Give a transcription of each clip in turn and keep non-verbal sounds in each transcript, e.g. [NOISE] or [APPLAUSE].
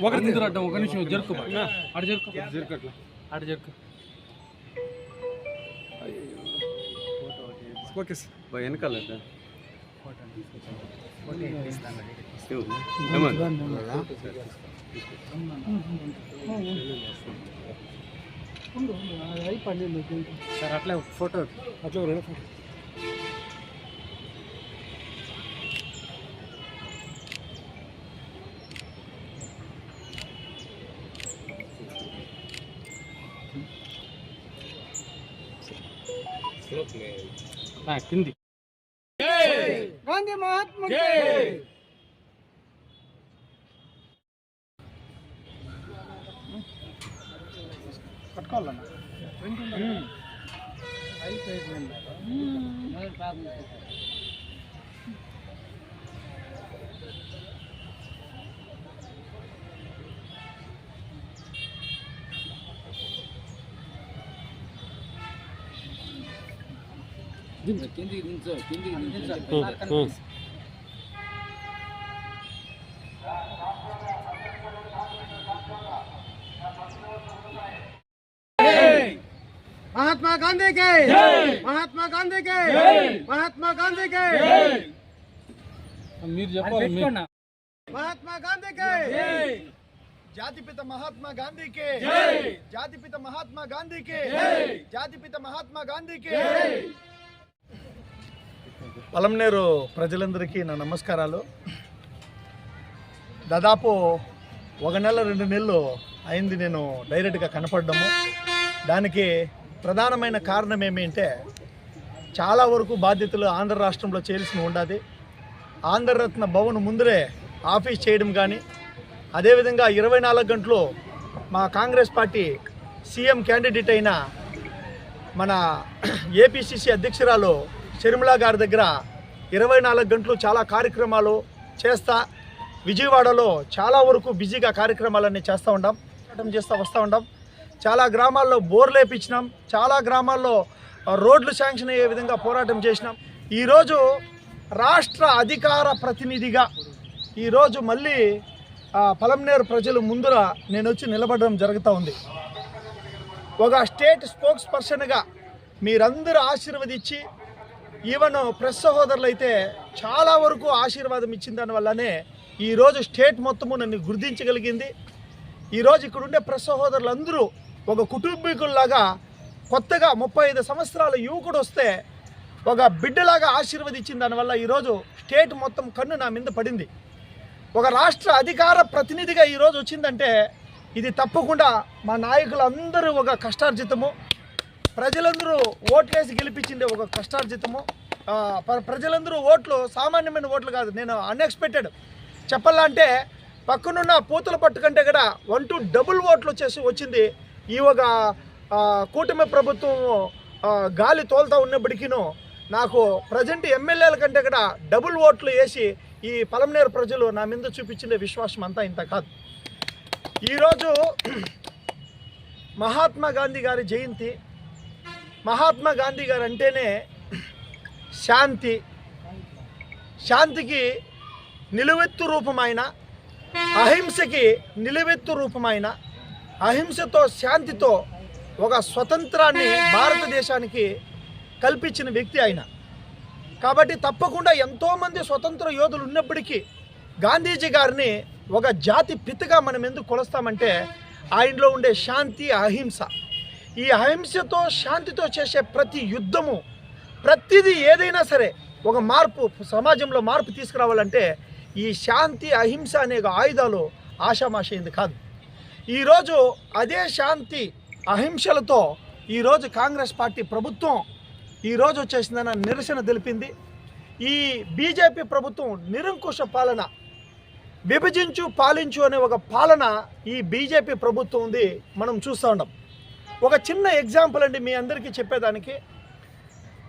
ఒకరి ముందు అడ్డం ఒక నిమిషం జరుకు అటు జరుకు జరుకు అటు జరుకు ఓకే సార్. వెనకాల సార్ అట్లే ఫోటో. అట్లా కింది. గాంధీ మహాత్మ పట్టుకోవాలన్నా. महात्मा गांधी के महात्मा गांधी के महात्मा गांधी के మీరు చెప్పాలి మీ- महात्मा गांधी के జాతిపిత మహాత్మా గాంధీకి జాతిపిత మహాత్మా గాంధీకి జాతిపిత మహాత్మా గాంధీకి పలంనేరు ప్రజలందరికీ నా నమస్కారాలు. దాదాపు ఒక నెల రెండు నెలలు అయింది నేను డైరెక్ట్గా కనపడము దానికి ప్రధానమైన కారణం ఏమిటంటే చాలా వరకు బాధ్యతలు ఆంధ్ర రాష్ట్రంలో చేయాల్సి ఉండాది. ఆంధ్రరత్న భవన్ ముందరే ఆఫీస్ చేయడం కానీ అదేవిధంగా ఇరవై నాలుగు గంటలు మా కాంగ్రెస్ పార్టీ సీఎం క్యాండిడేట్ అయిన మన ఏపీసీసీ అధ్యక్షురాలు షర్మిల గారి దగ్గర ఇరవై నాలుగు గంటలు చాలా కార్యక్రమాలు చేస్తా విజయవాడలో చాలా వరకు బిజీగా కార్యక్రమాలన్నీ చేస్తూ ఉంటాం పోరాటం చేస్తూ వస్తూ ఉంటాం చాలా గ్రామాల్లో బోర్లు వేపించినాం చాలా గ్రామాల్లో రోడ్లు శాంక్షన్ అయ్యే విధంగా పోరాటం చేసినాం. ఈరోజు రాష్ట్ర అధికార ప్రతినిధిగా ఈరోజు మళ్ళీ పలంనేరు ప్రజలు ముందర నేను వచ్చి నిలబడడం జరుగుతూ ఉంది. ఒక స్టేట్ స్పోక్స్ పర్సన్గా మీరందరూ ఆశీర్వదించి ఈవెన్ ప్రెస్ సహోదరులు అయితే చాలా వరకు ఆశీర్వాదం ఇచ్చిన దానివల్లనే ఈరోజు స్టేట్ మొత్తము నన్ను గుర్తించగలిగింది. ఈరోజు ఇక్కడుండే ప్రెస్ సహోదరులు అందరూ ఒక కుటుంబీకుల్లాగా కొత్తగా ముప్పై ఐదు సంవత్సరాల యువకుడు వస్తే ఒక బిడ్డలాగా ఆశీర్వదించిన దానివల్ల ఈరోజు స్టేట్ మొత్తం కన్ను నా మీద పడింది. ఒక రాష్ట్ర అధికార ప్రతినిధిగా ఈరోజు వచ్చిందంటే ఇది తప్పకుండా మా నాయకులందరూ ఒక కష్టార్జితము. ప్రజలందరూ ఓట్లేసి గెలిపించింది ఒక కష్టార్జితము. ప్రజలందరూ ఓట్లు సామాన్యమైన ఓట్లు కాదు నేను అన్ఎక్స్పెక్టెడ్ చెప్పాలంటే పక్కనున్న పూతల పట్టు కంటే కూడా వన్ టు డబుల్ ఓట్లు వచ్చేసి వచ్చింది. ఈ ఒక కూటమి ప్రభుత్వం గాలి తోలుతూ ఉన్నప్పటికీను నాకు ప్రజెంట్ ఎమ్మెల్యేల కంటే కూడా డబుల్ ఓట్లు వేసి ఈ పలమనేరు ప్రజలు నా మీద చూపించిన విశ్వాసం అంతా ఇంత కాదు. ఈరోజు మహాత్మా గాంధీ గారి జయంతి మహాత్మా గాంధీ గారు అంటేనే శాంతి. శాంతికి నిలువెత్తు రూపమైన అహింసకి నిలువెత్తు రూపమైన అహింసతో శాంతితో ఒక స్వతంత్రాన్ని భారతదేశానికి కల్పించిన వ్యక్తి ఆయన. కాబట్టి తప్పకుండా ఎంతోమంది స్వతంత్ర యోధులు ఉన్నప్పటికీ గాంధీజీ గారిని ఒక జాతి పితగా మనం ఎందుకు కొలుస్తామంటే ఆయనలో ఉండే శాంతి అహింస ఈ అహింసతో శాంతితో చేసే ప్రతి యుద్ధము ప్రతిదీ ఏదైనా సరే ఒక మార్పు సమాజంలో మార్పు తీసుకురావాలంటే ఈ శాంతి అహింస అనే ఒక ఆయుధాలు ఆషామాషైంది కాదు. ఈరోజు అదే శాంతి అహింసలతో ఈరోజు కాంగ్రెస్ పార్టీ ప్రభుత్వం ఈరోజు వచ్చేసిందన్న నిరసన తెలిపింది. ఈ బీజేపీ ప్రభుత్వం నిరంకుశ పాలన విభజించు పాలించు అనే ఒక పాలన ఈ బీజేపీ ప్రభుత్వం ఉంది. మనం చూస్తూ ఉన్నాం. ఒక చిన్న ఎగ్జాంపుల్ అండి మీ అందరికీ చెప్పేదానికి.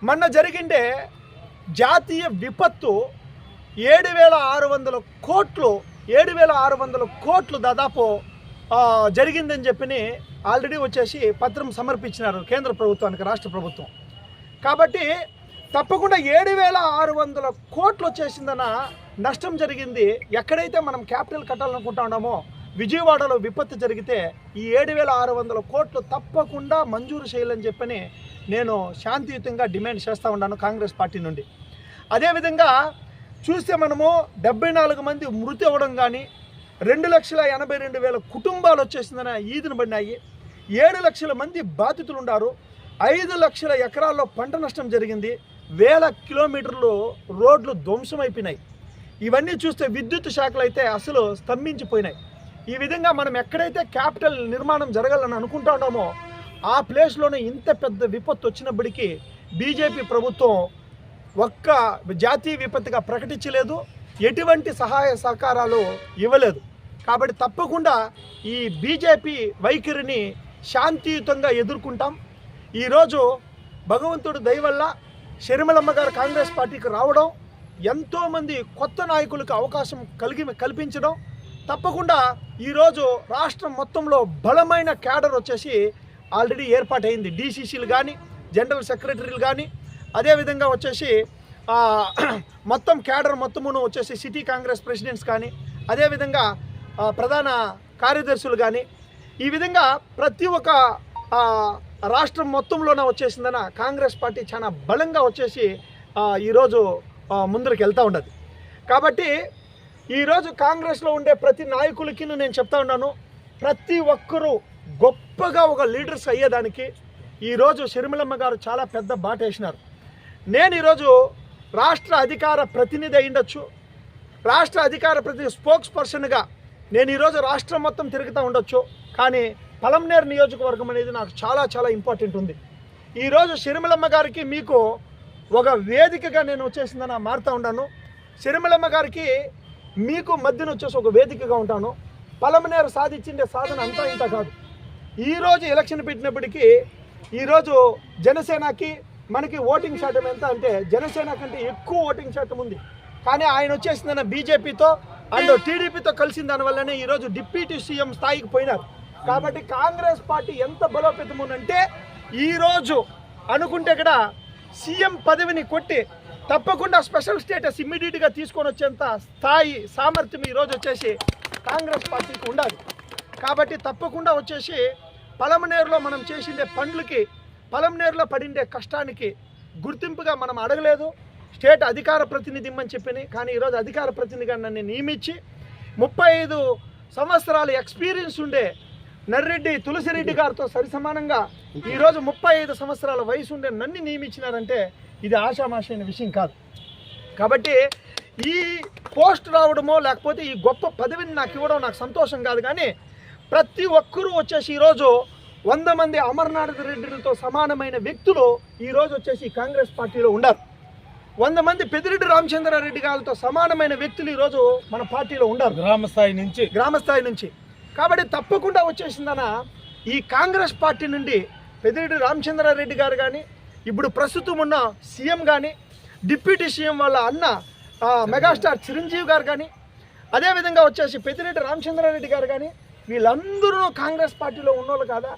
మొన్న జరిగిండే జాతీయ విపత్తు ఏడు వేల ఆరు వందల కోట్లు ఏడు వేల ఆరు వందల కోట్లు దాదాపు జరిగిందని చెప్పి ఆల్రెడీ వచ్చేసి పత్రం సమర్పించినారు కేంద్ర ప్రభుత్వానికి రాష్ట్ర ప్రభుత్వం. కాబట్టి తప్పకుండా ఏడు వేల ఆరు వందల కోట్లు వచ్చేసిందన్న నష్టం జరిగింది. ఎక్కడైతే మనం క్యాపిటల్ కట్టాలనుకుంటా ఉన్నామో విజయవాడలో విపత్తు జరిగితే ఈ ఏడు వేల ఆరు వందల కోట్లు తప్పకుండా మంజూరు చేయాలని చెప్పని నేను శాంతియుతంగా డిమాండ్ చేస్తూ ఉన్నాను కాంగ్రెస్ పార్టీ నుండి. అదేవిధంగా చూస్తే మనము డెబ్బై నాలుగు మంది మృతి అవ్వడం కానీ రెండు లక్షల ఎనభై రెండు వేల కుటుంబాలు వచ్చేసిందని ఈదును పడినాయి. ఏడు లక్షల మంది బాధితులు ఉన్నారు ఐదు లక్షల ఎకరాల్లో పంట నష్టం జరిగింది. వేల కిలోమీటర్లు రోడ్లు ధ్వంసమైపోయినాయి. ఇవన్నీ చూస్తే విద్యుత్ శాఖలు అయితే అసలు స్తంభించిపోయినాయి. ఈ విధంగా మనం ఎక్కడైతే క్యాపిటల్ నిర్మాణం జరగాలని అనుకుంటున్నామో ఆ ప్లేస్లోనే ఇంత పెద్ద విపత్తు వచ్చినప్పటికీ బీజేపీ ప్రభుత్వం ఒక్క జాతీయ విపత్తుగా ప్రకటించలేదు ఎటువంటి సహాయ సహకారాలు ఇవ్వలేదు. కాబట్టి తప్పకుండా ఈ బీజేపీ వైఖరిని శాంతియుతంగా ఎదుర్కొంటాం. ఈరోజు భగవంతుడు దయవల్ల షర్మిలమ్మ గారు కాంగ్రెస్ పార్టీకి రావడం ఎంతోమంది కొత్త నాయకులకు అవకాశం కలిగి కల్పించడం తప్పకుండా ఈరోజు రాష్ట్రం మొత్తంలో బలమైన క్యాడర్ వచ్చేసి ఆల్రెడీ ఏర్పాటైంది. డీసీసీలు కానీ జనరల్ సెక్రటరీలు కానీ అదేవిధంగా వచ్చేసి [CLEARS THROAT] మొత్తం క్యాడర్ మొత్తమును వచ్చేసి సిటీ కాంగ్రెస్ ప్రెసిడెంట్స్ కానీ అదేవిధంగా ప్రధాన కార్యదర్శులు కానీ ఈ విధంగా ప్రతి ఒక్క రాష్ట్రం మొత్తంలోనే వచ్చేసిందన కాంగ్రెస్ పార్టీ చాలా బలంగా వచ్చేసి ఈరోజు ముందరికి వెళ్తూ ఉండదు కాబట్టి ఈరోజు కాంగ్రెస్లో ఉండే ప్రతి నాయకులకి నేను చెప్తా ఉన్నాను. ప్రతి ఒక్కరూ గొప్పగా ఒక లీడర్స్ అయ్యేదానికి ఈరోజు షర్మిలమ్మ గారు చాలా పెద్ద బాట వేసినారు. నేను ఈరోజు రాష్ట్ర అధికార ప్రతినిధి అయిండొచ్చు రాష్ట్ర అధికార ప్రతినిధి స్పోక్స్ పర్సన్గా నేను ఈరోజు రాష్ట్రం మొత్తం తిరుగుతూ ఉండొచ్చు. కానీ పలంనేరు నియోజకవర్గం అనేది నాకు చాలా చాలా ఇంపార్టెంట్ ఉంది. ఈరోజు షర్మిలమ్మ గారికి మీకు ఒక వేదికగా నేను వచ్చేసిందని మారుతూ ఉన్నాను. షర్మిలమ్మ గారికి మీకు మధ్యన వచ్చేసి ఒక వేదికగా ఉంటాను. పలమనేరు సాధించిండే సాధన అంతా ఇంత కాదు. ఈరోజు ఎలక్షన్ పెట్టినప్పటికీ ఈరోజు జనసేనకి మనకి ఓటింగ్ శాతం ఎంత అంటే జనసేన కంటే ఎక్కువ ఓటింగ్ శాతం ఉంది. కానీ ఆయన వచ్చేసిందన్న బీజేపీతో అండ్ టీడీపీతో కలిసిన దానివల్లనే ఈరోజు డిప్యూటీ సీఎం స్థాయికి పోయినారు. కాబట్టి కాంగ్రెస్ పార్టీ ఎంత బలోపేతం ఉందంటే ఈరోజు అనుకుంటే ఇక్కడ సీఎం పదవిని కొట్టి తప్పకుండా స్పెషల్ స్టేటస్ ఇమ్మీడియట్గా తీసుకొని వచ్చేంత స్థాయి సామర్థ్యం ఈరోజు వచ్చేసి కాంగ్రెస్ పార్టీకి ఉండాలి. కాబట్టి తప్పకుండా వచ్చేసి పలమనేరులో మనం చేసిండే పండ్లకి పలమనేరులో పడిండే కష్టానికి గుర్తింపుగా మనం అడగలేదు. స్టేట్ అధికార ప్రతినిధి ఇమ్మని చెప్పిని కానీ ఈరోజు అధికార ప్రతినిధిగా నన్ను నియమించి ముప్పై ఐదు సంవత్సరాల ఎక్స్పీరియన్స్ ఉండే నర్రెడ్డి తులసిరెడ్డి గారితో సరిసమానంగా ఈరోజు ముప్పై ఐదు సంవత్సరాల వయసు ఉండే నన్ను నియమించినారంటే ఇది ఆషామాషైన విషయం కాదు. కాబట్టి ఈ పోస్ట్ రావడమో లేకపోతే ఈ గొప్ప పదవిని నాకు ఇవ్వడం నాకు సంతోషం కాదు కానీ ప్రతి ఒక్కరూ వచ్చేసి ఈరోజు వంద మంది అమర్నాథ్ రెడ్డిలతో సమానమైన వ్యక్తులు ఈరోజు వచ్చేసి కాంగ్రెస్ పార్టీలో ఉన్నారు. వంద మంది పెద్దిరెడ్డి రామచంద్రారెడ్డి గారితో సమానమైన వ్యక్తులు ఈరోజు మన పార్టీలో ఉన్నారు. గ్రామ స్థాయి నుంచి. గ్రామ స్థాయి నుంచి. కాబట్టి తప్పకుండా వచ్చేసిందన ఈ కాంగ్రెస్ పార్టీ నుండి పెద్దిరెడ్డి రామచంద్రారెడ్డి గారు కానీ ఇప్పుడు ప్రస్తుతం ఉన్న సీఎం కానీ డిప్యూటీ సీఎం వాళ్ళ అన్న మెగాస్టార్ చిరంజీవి గారు కానీ అదేవిధంగా వచ్చేసి పెద్దిరెడ్డి రామచంద్రారెడ్డి గారు కానీ వీళ్ళందరూ కాంగ్రెస్ పార్టీలో ఉన్నోళ్ళు కాదా?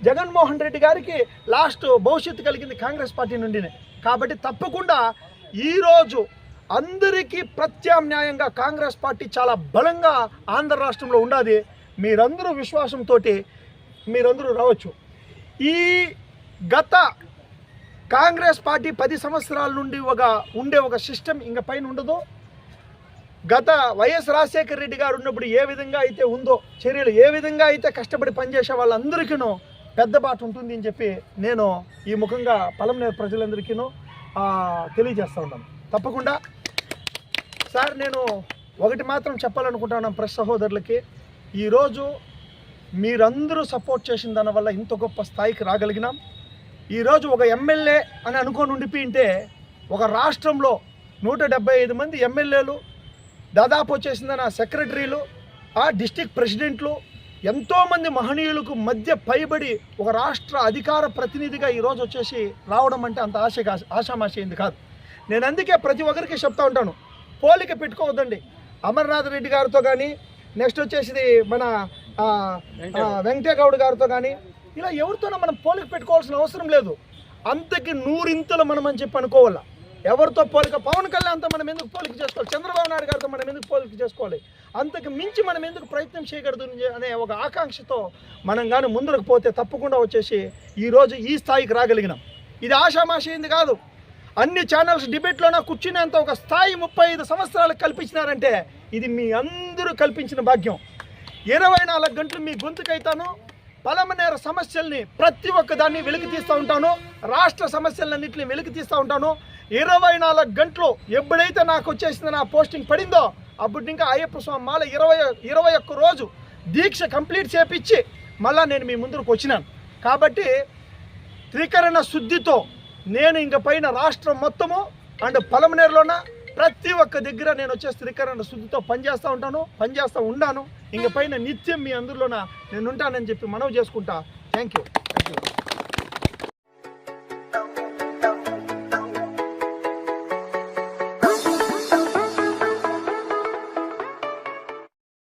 జగన్మోహన్ రెడ్డి గారికి లాస్ట్ భవిష్యత్తు కలిగింది కాంగ్రెస్ పార్టీ నుండినే. కాబట్టి తప్పకుండా ఈరోజు అందరికీ ప్రత్యామ్నాయంగా కాంగ్రెస్ పార్టీ చాలా బలంగా ఆంధ్ర రాష్ట్రంలో ఉండాలి మీరందరూ విశ్వాసంతో మీరందరూ రావచ్చు. ఈ గత కాంగ్రెస్ పార్టీ పది సంవత్సరాల నుండి ఒక ఉండే ఒక సిస్టమ్ ఇంకా పైన ఉండదు. గత వైఎస్ రాజశేఖర రెడ్డి గారు ఉన్నప్పుడు ఏ విధంగా అయితే ఉందో చర్యలు ఏ విధంగా అయితే కష్టపడి పనిచేసే వాళ్ళందరికీనూ పెద్ద బాట ఉంటుంది అని చెప్పి నేను ఈ ముఖంగా పలంనేరు ప్రజలందరికీనూ తెలియజేస్తూ ఉన్నాను. తప్పకుండా. సార్ నేను ఒకటి మాత్రం చెప్పాలనుకుంటున్నాను ప్రెస్ సహోదరులకి. ఈరోజు మీరందరూ సపోర్ట్ చేసిన దానివల్ల ఇంత గొప్ప స్థాయికి రాగలిగినాం. ఈరోజు ఒక ఎమ్మెల్యే అని అనుకొని ఉండిపోయింటే ఒక రాష్ట్రంలో నూట డెబ్బై ఐదు మంది ఎమ్మెల్యేలు దాదాపు వచ్చేసిందన్న సెక్రటరీలు ఆ డిస్టిక్ ప్రెసిడెంట్లు ఎంతోమంది మహనీయులకు మధ్య పైబడి ఒక రాష్ట్ర అధికార ప్రతినిధిగా ఈరోజు వచ్చేసి రావడం అంటే అంత ఆశ ఆశామాషైంది కాదు. నేను అందుకే ప్రతి ఒక్కరికి చెప్తా ఉంటాను పోలిక పెట్టుకోవద్దండి. అమర్నాథ్ రెడ్డి గారితో కానీ నెక్స్ట్ వచ్చేసి మన వెంకటేగౌడ్ గారితో కానీ ఇలా ఎవరితోనో మనం పోలిక పెట్టుకోవాల్సిన అవసరం లేదు. అంతకి నూరింతలు మనం అని చెప్పి అనుకోవాలా. ఎవరితో పోలిక పవన్ కళ్యాణ్తో మనం ఎందుకు పోలిక చేసుకోవాలి? చంద్రబాబు నాయుడు గారితో మనం ఎందుకు పోలిక చేసుకోవాలి? అంతకు మించి మనం ఎందుకు ప్రయత్నం చేయకూడదు అనే ఒక ఆకాంక్షతో మనం కానీ ముందరకు పోతే తప్పకుండా వచ్చేసి ఈరోజు ఈ స్థాయికి రాగలిగినాం. ఇది ఆషామాషింది కాదు. అన్ని ఛానల్స్ డిబేట్లోన కూర్చునేంత ఒక స్థాయి ముప్పై ఐదు సంవత్సరాలకు కల్పించినారంటే ఇది మీ అందరూ కల్పించిన భాగ్యం. ఇరవై నాలుగు గంటలు మీ గొంతుకైతాను పలమనేర సమస్యల్ని ప్రతి ఒక్క దాన్ని వెలికి తీస్తూ ఉంటాను రాష్ట్ర సమస్యలన్నింటినీ వెలికి తీస్తూ ఉంటాను. ఇరవై నాలుగు గంటలు ఎప్పుడైతే నాకు వచ్చేసింది నా పోస్టింగ్ పడిందో అప్పుడు ఇంకా అయ్యప్ప స్వామి మాల ఇరవై ఇరవై ఒక్క రోజు దీక్ష కంప్లీట్ చేపించి మళ్ళా నేను మీ ముందుకు వచ్చినాను. కాబట్టి త్రికరణ శుద్ధితో నేను ఇంక పైన రాష్ట్రం మొత్తము అండ్ పలమనేరులోన ప్రతి ఒక్క దగ్గర నేను వచ్చే త్రికరణ శుద్ధితో పనిచేస్తూ ఉంటాను పనిచేస్తూ ఉన్నాను ఇంక పైన నిత్యం మీ అందరిలోన నేను ఉంటానని చెప్పి మనవి చేసుకుంటా. Thank you